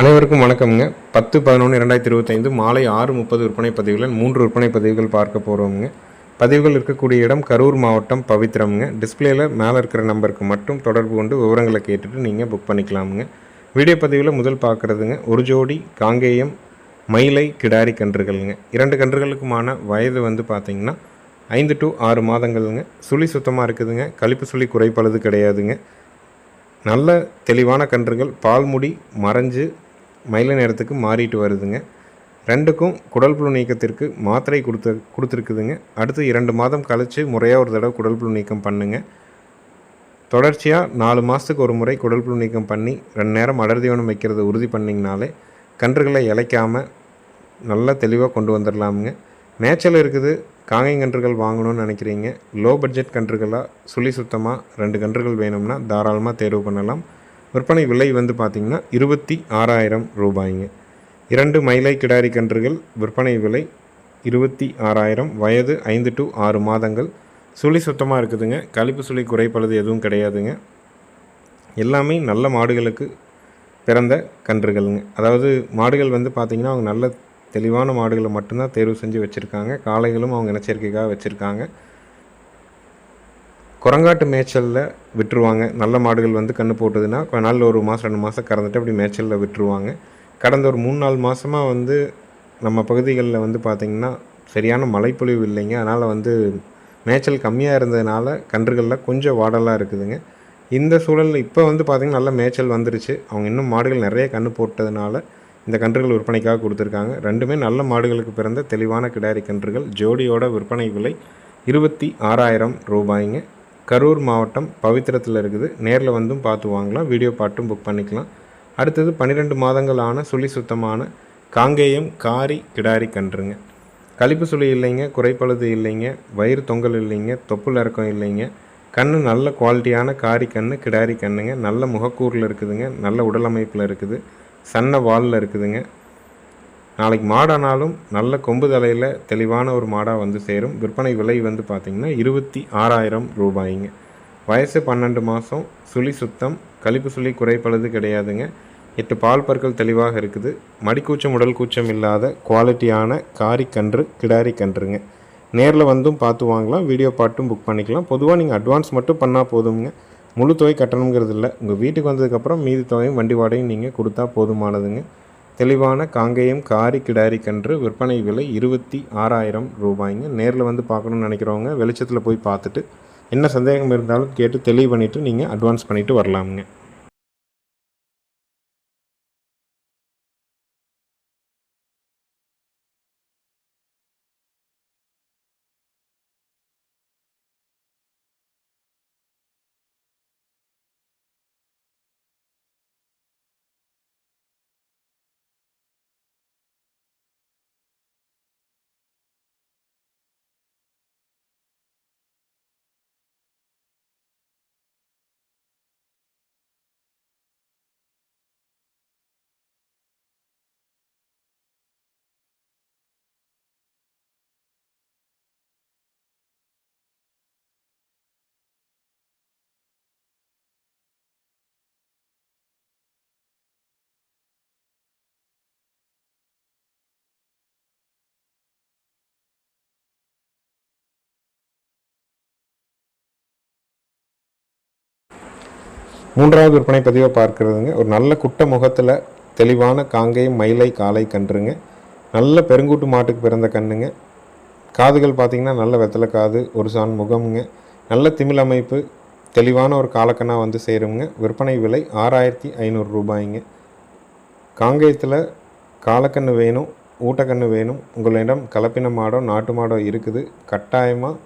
அனைவருக்கும் வணக்கம்ங்க. பத்து பதினொன்று ரெண்டாயிரத்தி இருபத்தைந்து மாலை ஆறு முப்பது விற்பனை பதிவுகள் மூன்று விற்பனை பதிவுகள் பார்க்க போகிறோம்ங்க பதிவுகள் இருக்கக்கூடிய இடம் கரூர் மாவட்டம் பவித்ரம்ங்க. டிஸ்பிளேயில் மேலே இருக்கிற நம்பருக்கு மட்டும் தொடர்பு கொண்டு விவரங்களை கேட்டுட்டு நீங்கள் புக் பண்ணிக்கலாமுங்க. வீடியோ பதிவில் முதல் பார்க்குறதுங்க ஒரு ஜோடி காங்கேயம் மயிலை கிடாரி கன்றுகள்ங்க. இரண்டு கன்றுகளுக்குமான வயது வந்து பார்த்திங்கன்னா ஐந்து டு ஆறு மாதங்கள்ங்க. சுழி சுத்தமாக இருக்குதுங்க. கழிப்பு சுழி குறைப்பளது கிடையாதுங்க. நல்ல தெளிவான கன்றுகள் பால்முடி மறைஞ்சு மயில நேரத்துக்கு மாறிட்டு வருதுங்க. ரெண்டுக்கும் குடல் புழு நீக்கத்திற்கு மாத்திரை கொடுத்து கொடுத்துருக்குதுங்க. அடுத்து இரண்டு மாதம் கழித்து முறையாக ஒரு தடவை குடல் புழு நீக்கம் பண்ணுங்கள் தொடர்ச்சியாக நாலு மாதத்துக்கு ஒரு முறை குடல் புழு நீக்கம் பண்ணி ரெண்டு நேரம் அடர் தீவனம் வைக்கிறத உறுதி பண்ணிங்கனாலே கன்றுகளை இழைக்காமல் நல்லா தெளிவாக கொண்டு வந்துடலாமுங்க மேய்ச்சல் இருக்குது காங்கை கன்றுகள் வாங்கணும்னு நினைக்கிறீங்க. லோ பட்ஜெட் கன்றுகளாக சுழி சுத்தமாக ரெண்டு கன்றுகள் வேணும்னா தாராளமாக தேர்வு பண்ணலாம். விற்பனை விலை வந்து பார்த்திங்கன்னா இருபத்தி ஆறாயிரம் ரூபாய்ங்க. இரண்டு மயிலை கிடாரி கன்றுகள் விற்பனை விலை இருபத்தி ஆறாயிரம் வயது ஐந்து டு ஆறு மாதங்கள். சுழி சுத்தமாக இருக்குதுங்க. கழிப்பு சுழி குறைப்பழுது எதுவும் கிடையாதுங்க. எல்லாமே நல்ல மாடுகளுக்கு பிறந்த கன்றுகள்ங்க. அதாவது மாடுகள் வந்து பார்த்திங்கன்னா அவங்க நல்ல தெளிவான மாடுகளை மட்டும்தான் தேர்வு செஞ்சு வச்சுருக்காங்க. காளைகளும் அவங்க இனச்சேர்க்கைக்காக வச்சுருக்காங்க. குரங்காட்டு மேய்ச்சலில் விட்டுருவாங்க. நல்ல மாடுகள் வந்து கன்று போட்டதுன்னா நாளில் ஒரு மாதம் ரெண்டு மாதம் கறந்துட்டு அப்படி மேய்ச்சலில் விட்டுருவாங்க. கடந்த ஒரு மூணு நாலு மாதமாக வந்து நம்ம பகுதிகளில் வந்து பார்த்திங்கன்னா சரியான மழைப்பொழிவு இல்லைங்க. அதனால் வந்து மேய்ச்சல் கம்மியாக இருந்ததுனால கன்றுகளில் கொஞ்சம் வாடலாக இருக்குதுங்க. இந்த சூழலில் இப்போ வந்து பார்த்திங்கன்னா நல்ல மேய்ச்சல் வந்துருச்சு. அவங்க இன்னும் மாடுகள் நிறைய கன்று போட்டதுனால இந்த கன்றுகள் விற்பனைக்காக கொடுத்துருக்காங்க. ரெண்டுமே நல்ல மாடுகளுக்கு பிறந்த தெளிவான கிடாரி கன்றுகள். ஜோடியோட விற்பனை விலை இருபத்தி ஆறாயிரம் ரூபாய்ங்க. கரூர் மாவட்டம் பவித்திரத்தில் இருக்குது. நேரில் வந்தும் பார்த்து வாங்கலாம். வீடியோ பாட்டும் புக் பண்ணிக்கலாம். அடுத்தது பன்னிரெண்டு மாதங்கள் ஆன சுழி சுத்தமான காங்கேயம் காரி கிடாரி கன்றுங்க. கழிப்பு சுழி இல்லைங்க குறைப்பழுது இல்லைங்க வயிறு தொங்கல் இல்லைங்க தொப்புள் இறக்கம் இல்லைங்க. கண்ணு நல்ல குவாலிட்டியான காரி கண்ணு கிடாரி கண்ணுங்க. நல்ல முகக்கூரில் இருக்குதுங்க. நல்ல உடல் அமைப்பில் இருக்குது. சன்ன வாலில் இருக்குதுங்க. நாளைக்கு மாடானாலும் நல்ல கொம்பு தலையில் தெளிவான ஒரு மாடாக வந்து சேரும். விற்பனை விலை வந்து பார்த்திங்கன்னா இருபத்தி ஆறாயிரம் ரூபாய்ங்க. வயசு பன்னெண்டு மாதம் சுழி சுத்தம் கழிப்பு சுழி குறைப்பழுது கிடையாதுங்க. எட்டு பால் பற்கள் தெளிவாக இருக்குது. மடிக்கூச்சம் உடல் கூச்சம் இல்லாத குவாலிட்டியான காரி கன்று கிடாரி கன்றுங்க. நேரில் வந்தும் பார்த்து வாங்கலாம் வீடியோ பாட்டும் புக் பண்ணிக்கலாம். பொதுவாக நீங்கள் அட்வான்ஸ் மட்டும் பண்ணால் போதுங்க முழு தொகை கட்டணுங்கிறது இல்லை. உங்கள் வீட்டுக்கு வந்ததுக்கப்புறம் மீதி தொகையும் வண்டி வாடகையும் நீங்கள் கொடுத்தா போதுமானதுங்க. தெளிவான காங்கேயம் காரி கிடாரி கன்று விற்பனை விலை இருபத்தி ஆறாயிரம் ரூபாய்ங்க. நேரில் வந்து பார்க்கணுன்னு நினைக்கிறவங்க வெளிச்சத்தில் போய் பார்த்துட்டு என்ன சந்தேகம் இருந்தாலும் கேட்டு தெளிவு பண்ணிவிட்டு நீங்கள் அட்வான்ஸ் பண்ணிவிட்டு வரலாமுங்க. மூன்றாவது விற்பனை பதிவை பார்க்குறதுங்க. ஒரு நல்ல குட்டை முகத்தில் தெளிவான காங்கேயம் மயிலை காளை கன்றுங்க. நல்ல பெருங்கூட்டு மாட்டுக்கு பிறந்த கண்ணுங்க. காதுகள் பார்த்திங்கன்னா நல்ல வெத்தலை காது ஒரு சான் முகமுங்க. நல்ல திமிழ் அமைப்பு தெளிவான ஒரு காலக்கண்ணாக வந்து சேருங்க. விற்பனை விலை ஆறாயிரத்தி ஐநூறு ரூபாய்ங்க. காங்கேயத்தில் காலக்கண்ணு வேணும் ஊட்டக்கண்ணு வேணும். உங்களிடம் கலப்பின மாடோ நாட்டு மாடோ இருக்குது. கட்டாயமாக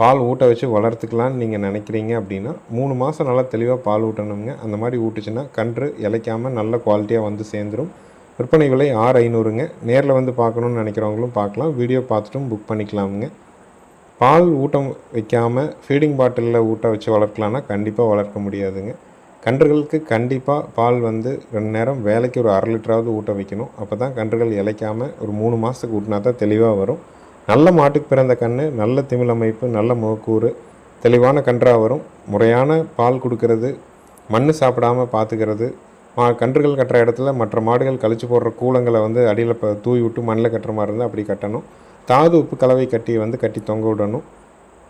பால் ஊட்ட வச்சு வளர்த்துக்கலான்னு நீங்கள் நினைக்கிறீங்க அப்படின்னா மூணு மாதம் நல்லா தெளிவாக பால் ஊட்டணுங்க அந்த மாதிரி ஊட்டுச்சுன்னா கன்று இலைக்காமல் நல்ல குவாலிட்டியாக வந்து சேர்ந்துடும் விற்பனை விலை ஆறு ஐநூறுங்க. நேரில் வந்து பார்க்கணுன்னு நினைக்கிறவங்களும் பார்க்கலாம். Video பார்த்துட்டும் book பண்ணிக்கலாமுங்க. பால் ஊட்டம் வைக்காமல் ஃபீடிங் பாட்டிலில் ஊட்ட வச்சு வளர்க்கலான்னா கண்டிப்பாக வளர்க்க முடியாதுங்க. கன்றுகளுக்கு கண்டிப்பாக பால் வந்து ரெண்டு நேரம் வேலைக்கு ஒரு அரை லிட்டராவது ஊட்ட வைக்கணும். அப்போ தான் கன்றுகள் இலைக்காமல் ஒரு மூணு மாதத்துக்கு ஊட்டினா தான் தெளிவாக வரும். நல்ல மாட்டுக்கு பிறந்த கன்று நல்ல திமிழ் அமைப்பு நல்ல முகக்கூறு தெளிவான கன்றாக வரும் முறையான பால் கொடுக்கறது மண் சாப்பிடாமல் பார்த்துக்கிறது மா கன்றுகள் கட்டுற இடத்துல மற்ற மாடுகள் கழிச்சு போடுற கூலங்களை வந்து அடியில் இப்போ தூவி விட்டு மண்ணில் கட்டுற மாதிரி இருந்தால் அப்படி கட்டணும். தாது உப்பு கலவை கட்டி வந்து கட்டி தொங்க விடணும்.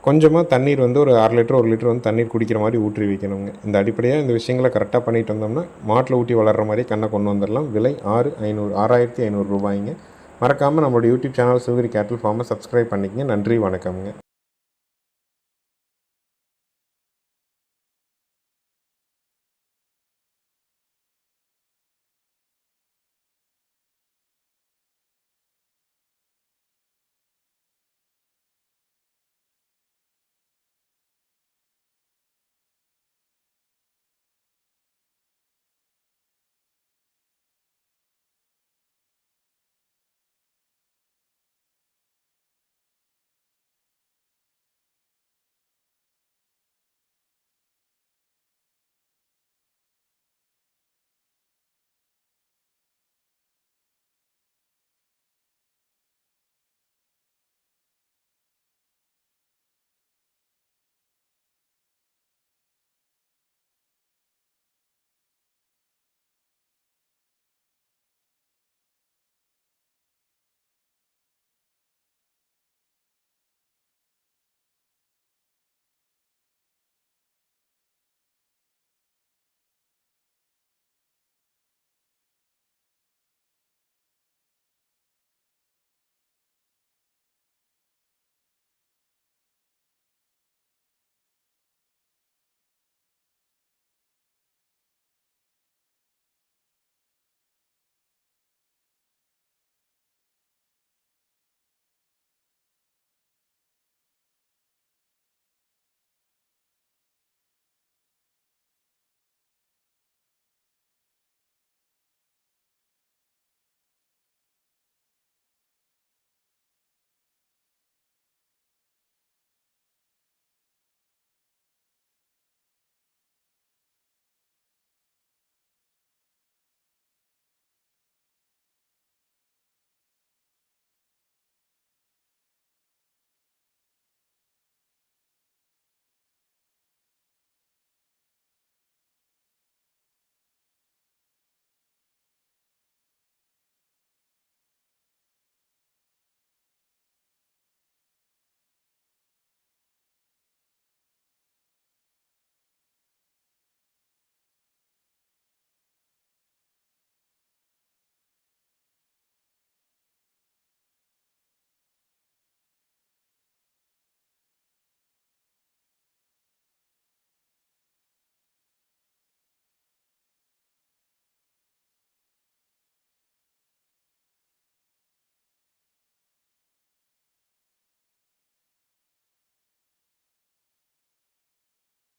கொஞ்சமாக தண்ணீர் வந்து ஒரு அரை லிட்டர் ஒரு லிட்டர் வந்து தண்ணீர் குடிக்கிற மாதிரி ஊற்றி வைக்கணுங்க. இந்த அடிப்படையாக இந்த விஷயங்களை கரெக்டாக பண்ணிட்டு வந்தோம்னா மாட்டில் ஊட்டி வளர்கிற மாதிரி கண்ணை கொண்டு வந்துடலாம். விலை ஆறு ஐநூறு ஆறாயிரத்தி ஐநூறு ரூபாய்ங்க. மறக்காமல் நம்மளோட யூடியூப் சேனல் சிவகிரி கேட்டல் ஃபார்மை சப்ஸ்கிரைப் பண்ணிக்கங்க. நன்றி வணக்கம்ங்க.